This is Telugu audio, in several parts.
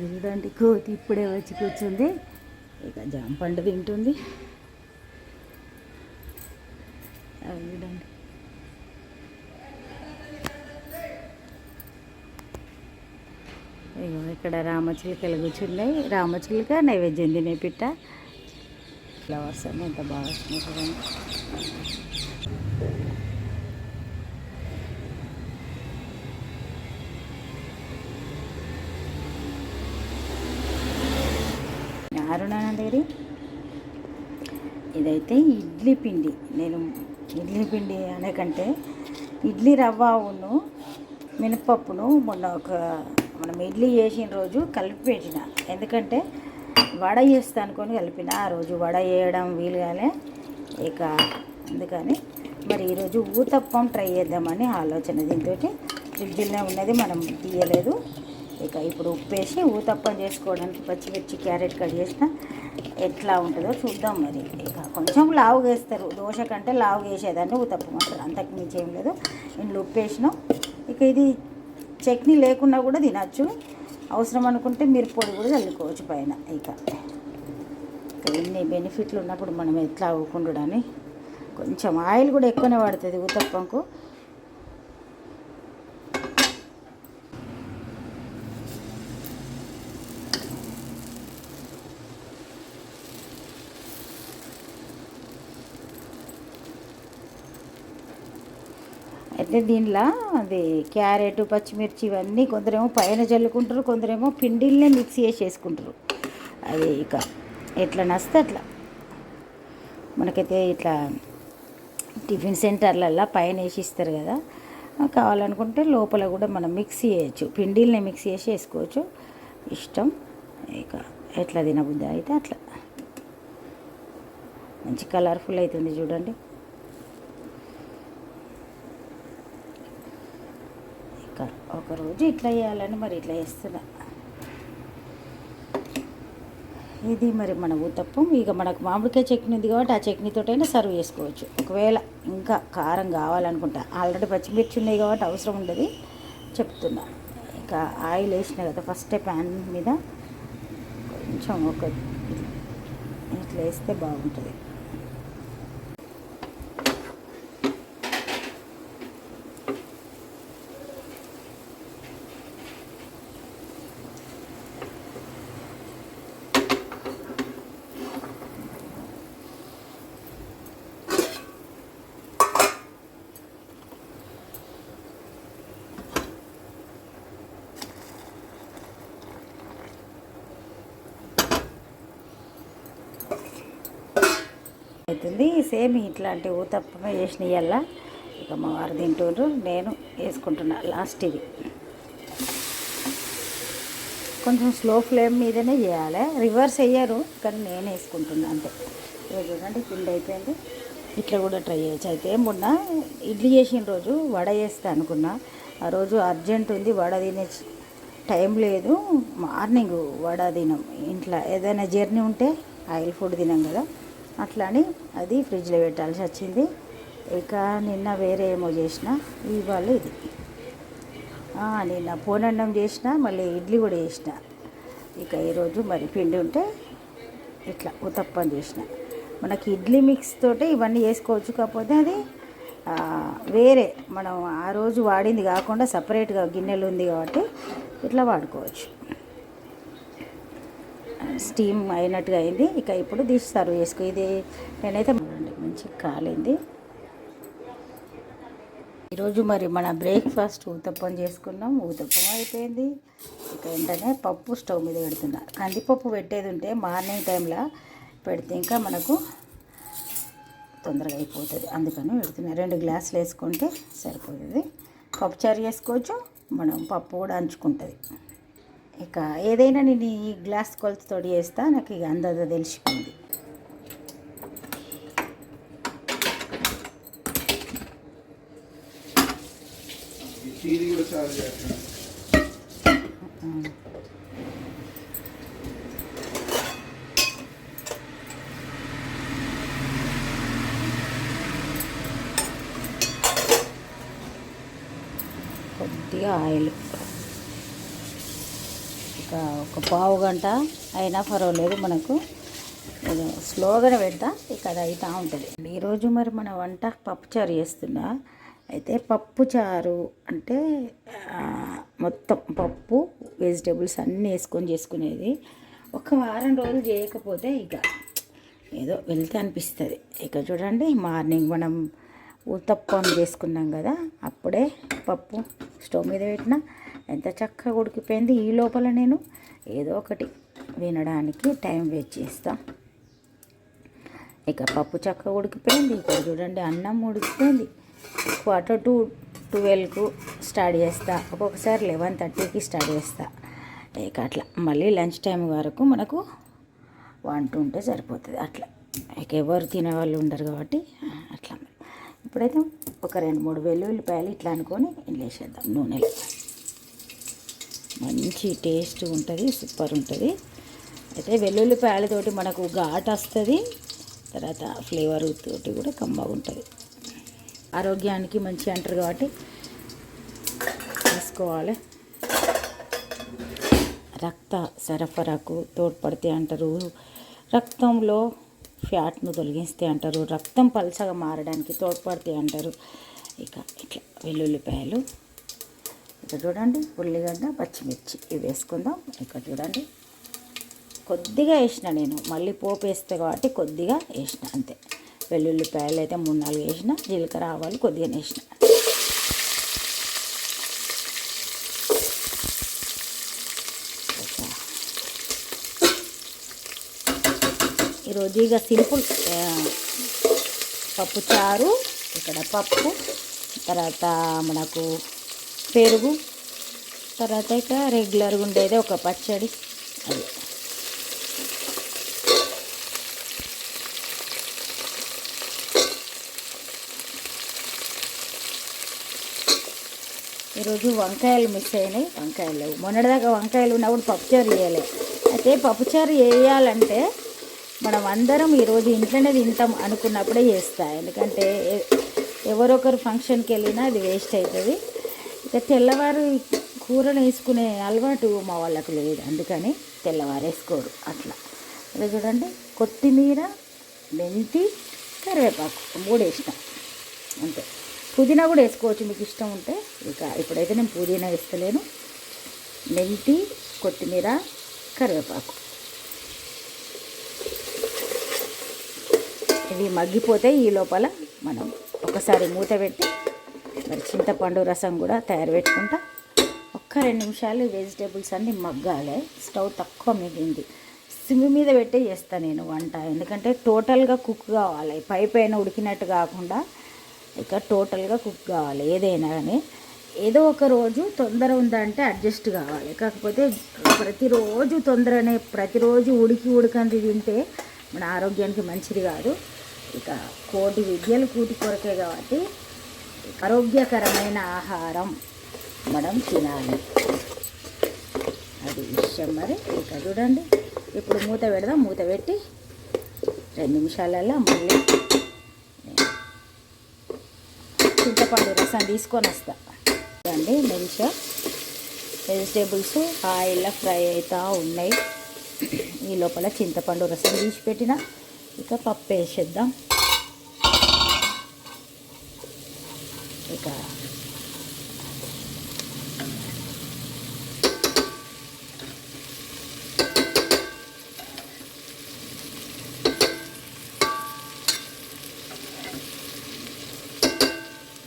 చూడండి కోతి ఇప్పుడే వచ్చి కూర్చుంది. ఇక జామ పండు తింటుంది. అవి చూడండి. ఇగో ఇక్కడ రామచిలుకలు కూర్చున్నాయి. రామచిలుక నైవేద్యం తినే పిట్ట. ఫ్లవర్స్ అన్నీ ఎంత బాగా వస్తున్నాయి చూడండి అరుణానందేరి ఇదైతే ఇడ్లీ పిండి. నేను ఇడ్లీ పిండి అనే కంటే ఇడ్లీ రవ్వను మినపప్పును మొన్న ఒక మనం ఇడ్లీ చేసిన రోజు కలిపి పెట్టిన. ఎందుకంటే వడ చేస్తా అనుకొని కలిపిన. ఆ రోజు వడ చేయడం వీలు కాలే. ఇక అందుకని మరి ఈరోజు ఊతప్పం ట్రై చేద్దామని ఆలోచన. దీంతో ఫ్రిడ్జ్లో ఉన్నది. మనం తీయలేదు. ఇక ఇప్పుడు ఉప్పేసి ఊతప్పం చేసుకోవడానికి పచ్చిమిర్చి క్యారెట్ కట్ చేసిన ఎట్లా ఉంటుందో చూద్దాం మరి. ఇక కొంచెం లావు వేస్తారు. దోశ కంటే లావు వేసేదాన్ని ఊతప్పం అంటారు అంతకు మించి ఏం లేదు. ఇంట్లో ఉప్పు వేసినాం ఇక ఇది చట్నీ లేకున్నా కూడా తినచ్చు. అవసరం అనుకుంటే మిరప్పొడి కూడా చల్లుకోవచ్చు పైన. ఇక ఎన్ని ఇన్ని బెనిఫిట్లు ఉన్నప్పుడు మనం ఎట్లా అవ్వకుండా కొంచెం ఆయిల్ కూడా ఎక్కువనే పడుతుంది ఊతప్పంకు అయితే దీనిలో అది క్యారెట్ పచ్చిమిర్చి ఇవన్నీ కొందరేమో పైన చల్లుకుంటారు కొందరేమో పిండిల్నే మిక్స్ చేసి వేసుకుంటారు అది ఇక ఎట్లా నస్తే అట్లా. మనకైతే ఇట్లా టిఫిన్ సెంటర్లల్లో పైన వేసి ఇస్తారు కదా. కావాలనుకుంటే లోపల కూడా మనం మిక్స్ చేయొచ్చు. పిండిల్ని మిక్స్ చేసి వేసుకోవచ్చు ఇష్టం. ఇక ఎట్లా తినబుద్ధి అయితే అట్లా. మంచి కలర్ఫుల్ అవుతుంది చూడండి. ఒక ఒకరోజు ఇట్లా చేయాలని మరి ఇట్లా చేస్తున్నా. ఇది మరి మన ఊతప్పం. ఇక మనకు మామిడికాయ చట్నీ ఉంది కాబట్టి ఆ చట్నీతోటైనా సర్వ్ చేసుకోవచ్చు. ఒకవేళ ఇంకా కారం కావాలనుకుంటా. ఆల్రెడీ పచ్చిమిర్చి ఉన్నాయి కాబట్టి అవసరం ఉండదు చెప్తున్నా. ఇంకా ఆయిల్ వేసిన కదా ఫస్ట్ ప్యాన్ మీద కొంచెం ఒక ఇట్లా వేస్తే బాగుంటుంది. అవుతుంది. సేమ్ ఇట్లాంటి ఊతప్పమే చేసిన ఇవ్వాల ఇక మా వారు తింటుండ్రు నేను వేసుకుంటున్నా లాస్ట్ ఇది కొంచెం స్లో ఫ్లేమ్ మీదనే చేయాలి. రివర్స్ వేయరు కానీ నేను వేసుకుంటున్నా అంతే. ఇక చూడండి పిండి అయిపోయింది. ఇట్లా కూడా ట్రై చేయొచ్చు. అయితే మొన్న ఇడ్లీ చేసిన రోజు వడ చేస్తా అనుకున్నా. ఆ రోజు అర్జెంట్ ఉంది వడ తినే టైం లేదు. మార్నింగ్ వడ తినం. ఇంట్లో ఏదైనా జర్నీ ఉంటే ఆయిల్ ఫుడ్ తినాం కదా. అట్లా అని అది ఫ్రిడ్జ్లో పెట్టాల్సి వచ్చింది. ఇక నిన్న వేరే ఏమో చేసిన ఇవాళ ఇది. నిన్న పోనన్నం చేసిన మళ్ళీ ఇడ్లీ కూడా చేసిన. ఇక ఈరోజు మరి పిండి ఉంటే ఇట్లా ఉతప్పం చేసిన. మనకి ఇడ్లీ మిక్స్ తోటే ఇవన్నీ వేసుకోవచ్చు కాకపోతే అది వేరే మనం ఆ రోజు వాడింది కాకుండా సపరేట్గా గిన్నెలు ఉంది కాబట్టి ఇట్లా వాడుకోవచ్చు. స్టీమ్ అయినట్టుగా అయింది. ఇక ఇప్పుడు తీసి సర్వ్ చేసుకో ఇది నేనైతే మంచి కాలింది. ఈరోజు మరి మన బ్రేక్ఫాస్ట్ ఊతప్పం చేసుకున్నాం. ఊతప్పం అయిపోయింది. ఇక వెంటనే పప్పు స్టవ్ మీద పెడుతున్నా. కందిపప్పు పెట్టేది ఉంటే మార్నింగ్ టైంలో పెడితే ఇంకా మనకు తొందరగా అయిపోతుంది. అందుకని పెడుతున్నా. రెండు గ్లాసులు వేసుకుంటే సరిపోతుంది. పప్పుచారు చేసుకోవచ్చు. మనం పప్పు కూడా అంచుకుంటుంది. ఇక ఏదైనా నేను ఈ గ్లాస్ కొలతతో చేస్తా నాకు ఇక అందదో తెలిసిపోయింది. కొద్దిగా ఆయిల్. ఒక పావు గంట అయినా పర్వాలేదు మనకు. స్లోగానే పెడతా ఇక అది అవుతూ ఉంటుంది. ఈరోజు మరి మన వంట పప్పుచారు చేస్తున్నా. అయితే పప్పు చారు అంటే మొత్తం పప్పు వెజిటేబుల్స్ అన్నీ వేసుకొని చేసుకునేది. ఒక వారం రోజులు చేయకపోతే ఇక ఏదో వెళ్తే అనిపిస్తుంది. ఇక చూడండి మార్నింగ్ మనం ఉత్తప్పం చేసుకున్నాం కదా అప్పుడే పప్పు స్టవ్ మీద పెట్టిన. ఎంత చక్కగా ఉడికిపోయింది. ఈ లోపల నేను ఏదో ఒకటి వినడానికి టైం వేస్ట్ చేస్తాం. ఇక పప్పు చక్క ఉడికిపోయింది. ఇక్కడ చూడండి అన్నం ఉడికిపోయింది. క్వార్టర్ టు ట్వెల్వ్కు స్టార్ట్ చేస్తా. ఒక్కొక్కసారి లెవెన్ థర్టీకి స్టార్ట్ చేస్తా. ఇక అట్లా. మళ్ళీ లంచ్ టైం వరకు మనకు వంట ఉంటే సరిపోతుంది. అట్లా. ఇక ఎవరు తినే వాళ్ళు ఉండరు కాబట్టి అట్లా. ఇప్పుడైతే ఒక రెండు మూడు వెల్లుల్లిపాయలు ఇట్లా అనుకొని వేసేద్దాం నూనెలో. మంచి టేస్ట్ ఉంటుంది సూపర్ ఉంటుంది. అయితే వెల్లుల్లిపాయలతోటి మనకు ఘాట్ వస్తుంది తర్వాత ఫ్లేవర్ తోటి కూడా కమ్మగా ఉంటుంది. ఆరోగ్యానికి మంచి అంటారు కాబట్టి వేసుకోవాలి రక్త సరఫరాకు తోడ్పడితే అంటారు రక్తంలో ఫ్యాట్ను తొలగిస్తే అంటారు రక్తం పలచగా మారడానికి తోడ్పడితే అంటారు. ఇక ఇట్లా వెల్లుల్లిపాయలు ఇక్కడ చూడండి ఉల్లిగడ్డ పచ్చిమిర్చి. ఇవి వేసుకుందాం. ఇక్కడ చూడండి. కొద్దిగా వేసిన నేను. మళ్ళీ పోపు వేస్తే కాబట్టి కొద్దిగా వేసిన అంతే. వెల్లుల్లిపాయలు అయితే మూడు నాలుగు వేసిన. జీలకర్ర ఆవాలు కొద్దిగా వేసిన. ఈరోజు ఇక సింపుల్ పప్పు చారు ఇక్కడ పప్పు తర్వాత మనకు పెరుగు తర్వాత ఇక రెగ్యులర్గా ఉండేది ఒక పచ్చడి. అది. ఈరోజు వంకాయలు మిస్ అయినాయి వంకాయలు లేవు. మొన్నటిదాకా వంకాయలు ఉన్నప్పుడు పప్పుచారు వేయాలి అయితే పప్పుచారు వేయాలంటే మనం అందరం ఈరోజు ఇంట్లోనే తింటాం అనుకున్నప్పుడే చేస్తా. ఎందుకంటే ఎవరొకరు ఫంక్షన్కి వెళ్ళినా అది వేస్ట్ అవుతుంది. ఇక తెల్లవారు కూరను వేసుకునే అలవాటు మా వాళ్ళకు లేదు. అందుకని తెల్లవారు వేసుకోరు అట్లా. ఇలా చూడండి కొత్తిమీర మెంతి కరివేపాకు మూడు వేసిన. అంతే. పుదీనా కూడా వేసుకోవచ్చు మీకు ఇష్టం ఉంటే. ఇక ఇప్పుడైతే నేను పుదీనా వేస్తలేను. మెంతి కొత్తిమీర కరివేపాకు. ఇవి మగ్గిపోతే ఈ లోపల మనం ఒకసారి మూత పెట్టి మరి చింతపండు రసం కూడా తయారు పెట్టుకుంటా. ఒక్క రెండు నిమిషాలు వెజిటేబుల్స్ అన్నీ మగ్గాలి. స్టవ్ తక్కువ మిగిలింది. సిమ్ మీద పెట్టే చేస్తాను నేను వంట. ఎందుకంటే టోటల్గా కుక్ కావాలి. పై పైన ఉడికినట్టు కాకుండా ఇక టోటల్గా కుక్ కావాలి. ఏదైనా కానీ ఏదో ఒక రోజు తొందర ఉందంటే అడ్జస్ట్ కావాలి. కాకపోతే ప్రతిరోజు తొందరనే ప్రతిరోజు ఉడికి ఉడకంది తింటే మన ఆరోగ్యానికి మంచిది కాదు. ఇక కోటి విద్యలు కూటి కొరకే కాబట్టి ఆరోగ్యకరమైన ఆహారం మనం తినాలి. అది విషయం మరి. ఇక చూడండి. ఇప్పుడు మూత పెడదాం. మూత పెట్టి రెండు నిమిషాలల్లో మళ్ళీ చింతపండు రసం తీసుకొని వస్తా. చూడండి మంచిగా వెజిటేబుల్స్ ఆయిల్లో ఫ్రై అవుతూ ఉన్నాయి. ఈ లోపల చింతపండు రసం తీసి పెట్టిన. ఇక పప్పు వేసేద్దాం ఇక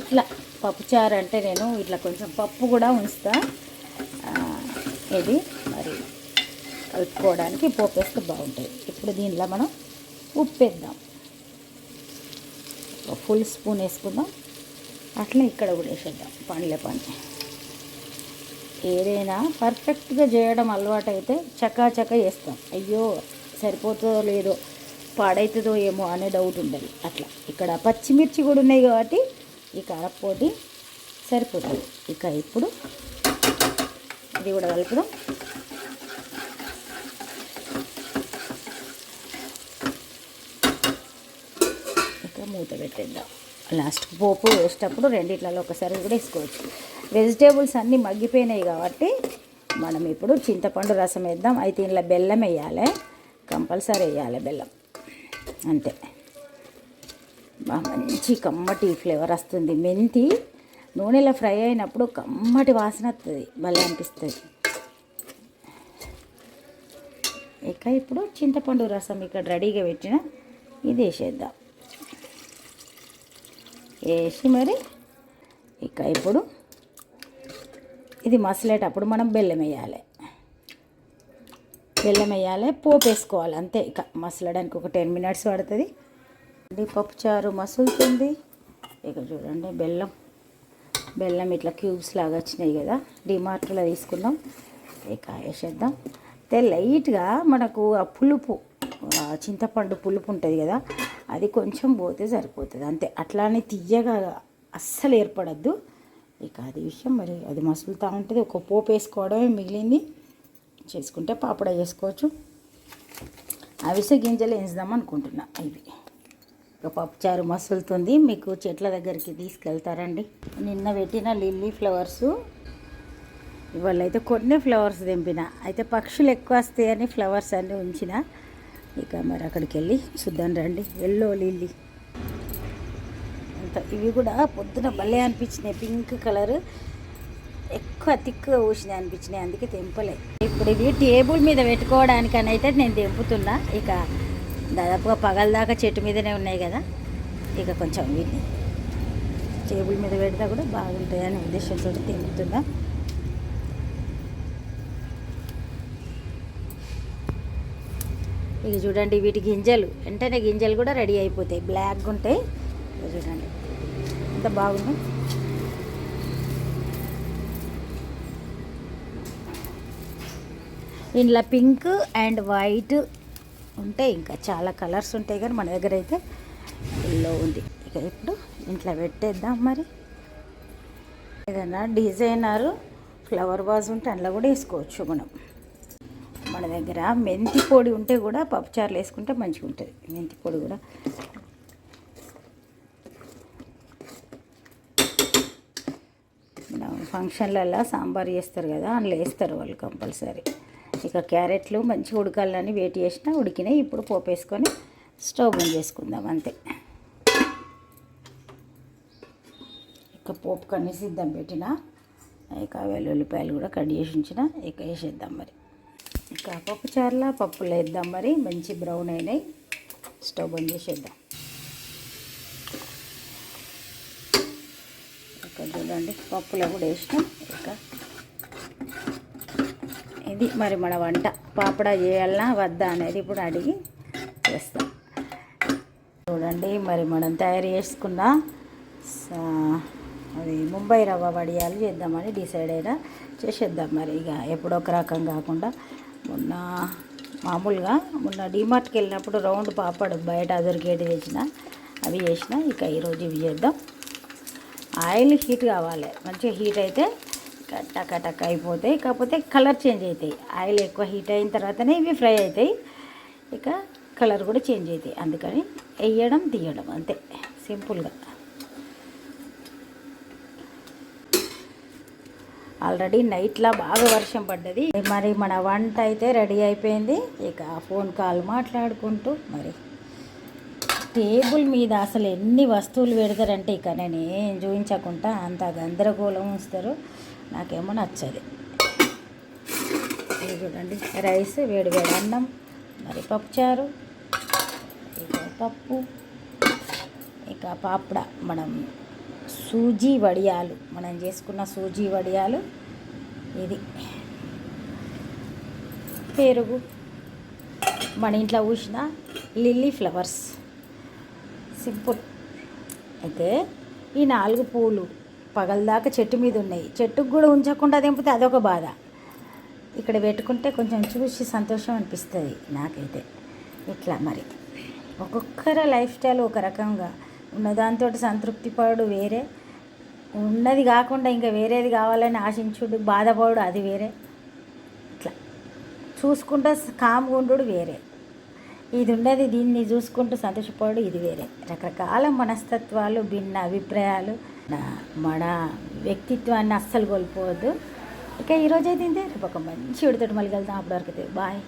ఇట్లా పప్పుచారు అంటే నేను ఇట్లా కొంచెం పప్పు కూడా ఉంచుతా. ఇది మరి కలుపుకోవడానికి పోపేస్తే బాగుంటుంది ఇప్పుడు దీనిలో మనం ఉప్పు వేద్దాం ఫుల్ స్పూన్ వేసుకుందాం. అట్లా ఇక్కడ కూడా వేసేద్దాం పండ్లే పని ఏదైనా పర్ఫెక్ట్గా చేయడం అలవాటు అయితే చకా చకా వేస్తాం. అయ్యో సరిపోతుందో లేదో పాడైతుందో ఏమో అనే డౌట్ ఉండదు. అట్లా. ఇక్కడ పచ్చిమిర్చి కూడా ఉన్నాయి కాబట్టి ఈ కారపొడి సరిపోతుంది. ఇక ఇప్పుడు ఇది కూడా కలుపుదాం. ఇక మూత పెట్టేద్దాం. లాస్ట్ పోపు వేసేటప్పుడు రెండిట్లలో ఒకసారి కూడా వేసుకోవచ్చు. వెజిటేబుల్స్ అన్నీ మగ్గిపోయినాయి కాబట్టి మనం ఇప్పుడు చింతపండు రసం వేద్దాం. అయితే ఇంట్లో బెల్లం వేయాలి. కంపల్సరీ వేయాలి బెల్లం. అంతే. మంచి కమ్మటి ఫ్లేవర్ వస్తుంది. మెంతి నూనెలో ఫ్రై అయినప్పుడు కమ్మటి వాసన వస్తుంది భలే అనిపిస్తుంది. ఇక ఇప్పుడు చింతపండు రసం ఇక్కడ రెడీగా పెట్టిన ఇది వేసేద్దాం వేసి మరి ఇక ఇప్పుడు ఇది మసలేటప్పుడు మనం బెల్లం వేయాలి. బెల్లం వేయాలి పోపు వేసుకోవాలి అంతే. ఇక మసలడానికి ఒక టెన్ మినిట్స్ పడుతుంది. ఇది పప్పుచారు మసులుతుంది. ఇక చూడండి బెల్లం. బెల్లం ఇట్లా క్యూబ్స్ లాగా వచ్చినాయి కదా డిమార్ట్లో తీసుకున్నాం. ఇక వేసేద్దాం. అయితే లైట్గా మనకు ఆ పులుపు చింతపండు పులుపు ఉంటుంది కదా అది కొంచెం పోతే సరిపోతుంది. అంతే అట్లానే తీయగా అస్సలు ఏర్పడద్దు. ఇక అది విషయం మరి అది మసులుతూ ఉంటుంది. ఒక పోపు వేసుకోవడమే మిగిలింది. చేసుకుంటే పాపడ చేసుకోవచ్చు. అవిసె గింజలు వేసుదాం అనుకుంటున్నా ఇవి. ఇక పప్పుచారు మసులుతుంది. మీకు చెట్ల దగ్గరికి తీసుకెళ్తారండి. నిన్న పెట్టిన లిల్లీ ఫ్లవర్స్. ఇవాళ అయితే కొన్ని ఫ్లవర్స్ తెంపిన. అయితే పక్షులు ఎక్కువ వస్తాయని ఫ్లవర్స్ అన్నీ ఉంచిన. ఇక మరి అక్కడికి వెళ్ళి చూద్దాం రండి. Yellow lily. అంత ఇవి కూడా పొద్దున భలే అనిపించినాయి. Pink colour. ఎక్కువ తిక్కుగా ఊసినాయి అనిపించినాయి. అందుకే తెంపలే. ఇప్పుడు ఇవి టేబుల్ మీద పెట్టుకోవడానికని అయితే నేను తెంపుతున్నా. ఇక దాదాపుగా పగల దాకా చెట్టు మీదనే ఉన్నాయి కదా. ఇక కొంచెం వీటిని టేబుల్ మీద పెడితే కూడా బాగుంటాయి అనే ఉద్దేశంతో తెంపుతున్నా ఇక చూడండి వీటి గింజలు. వెంటనే గింజలు కూడా రెడీ అయిపోతాయి. బ్లాక్గా ఉంటాయి. ఇక చూడండి. ఎంత బాగుంది. ఇందులో పింక్ అండ్ వైట్ ఉంటాయి ఇంకా చాలా కలర్స్ ఉంటాయి కానీ మన దగ్గర అయితే ఎల్లో ఉంది. ఇక ఇప్పుడు ఇంట్లో పెట్టేద్దాం మరి. ఏదైనా డిజైనర్ ఫ్లవర్ వాజ్ ఉంటే అందులో కూడా వేసుకోవచ్చు మనం. మన దగ్గర మెంతి పొడి ఉంటే కూడా పప్పుచారులు వేసుకుంటే మంచిగా ఉంటుంది. మెంతి పొడి కూడా. ఫంక్షన్లలో సాంబార్ చేస్తారు కదా అందులో వేస్తారు వాళ్ళు కంపల్సరీ. ఇక క్యారెట్లు మంచిగా ఉడకాలని వేటి చేసిన ఉడికినాయి. ఇప్పుడు పోపు వేసుకొని స్టవ్ బంద్ చేసుకుందాం అంతే. ఇక పోపు కన్నీ సిద్ధం పెట్టిన. ఇక వెల్లుల్లిపాయలు కూడా కట్ చేసి ఉంచిన. ఇక వేసేద్దాం మరి. ఇక పప్పు చారులా పప్పులు వేద్దాం మరి. మంచి బ్రౌన్ అయినాయి. స్టవ్ బంద్ చేసేద్దాం. ఇక చూడండి పప్పులో కూడా వేసినాం. ఇక ఇది మరి మన వంట. పాపడ చేయాలన్నా వద్దా అనేది ఇప్పుడు అడిగి చేస్తాం. చూడండి మరి మనం తయారు చేసుకున్న అది ముంబై రవ్వ వడియాలు చేద్దామని డిసైడ్ అయినా చేసేద్దాం మరి. ఇక ఎప్పుడో ఒక రకం కాకుండా మొన్న మామూలుగా మొన్న డిమార్ట్కి వెళ్ళినప్పుడు రౌండ్ పాపడు బయట దొరికేటి తెచ్చిన అవి చేసిన. ఇక ఈరోజు ఇవి చేద్దాం. ఆయిల్ హీట్ కావాలి. మంచిగా హీట్ అయితే టక టక అయిపోతాయి. కాకపోతే కలర్ చేంజ్ అవుతాయి. ఆయిల్ ఎక్కువ హీట్ అయిన తర్వాతనే ఇవి ఫ్రై అవుతాయి. ఇక కలర్ కూడా చేంజ్ అవుతాయి. అందుకని వేయడం తీయడం అంతే. సింపుల్గా. ఆల్రెడీ నైట్లా బాగా వర్షం పడ్డది. మరి మన వంట అయితే రెడీ అయిపోయింది. ఇక ఫోన్ కాల్ మాట్లాడుకుంటూ మరి టేబుల్ మీద అసలు ఎన్ని వస్తువులు పెడతారంటే ఇక నేను ఏం చూపించకుండా అంత గందరగోళం ఉంచుతారు నాకేమో నచ్చదు. ఇది చూడండి రైస్ వేడి వేడి అన్నం మరి పప్పుచారు ఇక పప్పు ఇక పాపడ మనం సూజీ వడియాలు మనం చేసుకున్న సూజీ వడియాలు ఇది. పెరుగు మన ఇంట్లో ఊసిన లిల్లీ ఫ్లవర్స్. సింపుల్. అయితే ఈ నాలుగు పూలు పగలదాకా చెట్టు మీద ఉన్నాయి. చెట్టుకు కూడా ఉంచకుండా దింపితే అదొక బాధ. ఇక్కడ పెట్టుకుంటే కొంచెం చూసి సంతోషం అనిపిస్తుంది నాకైతే. ఇట్లా మరి. ఒక్కొక్కరి లైఫ్ స్టైల్ ఒక రకంగా. ఉన్నదాంతో సంతృప్తి పడు వేరే. ఉన్నది కాకుండా ఇంకా వేరేది కావాలని ఆశించుడు బాధపడు అది వేరే. ఇట్లా. చూసుకుంటూ కామ్గా ఉండు వేరే. ఇది ఉండేది దీన్ని చూసుకుంటూ సంతోషపడు ఇది వేరే. రకరకాల మనస్తత్వాలు భిన్న అభిప్రాయాలు. మన వ్యక్తిత్వాన్ని అస్సలు కోల్పోవద్దు. ఇక ఈరోజు అయితే రేపు ఒక మంచి ఉడితోటి మళ్ళీ వెళ్తాం అప్పటివరకు బాయ్.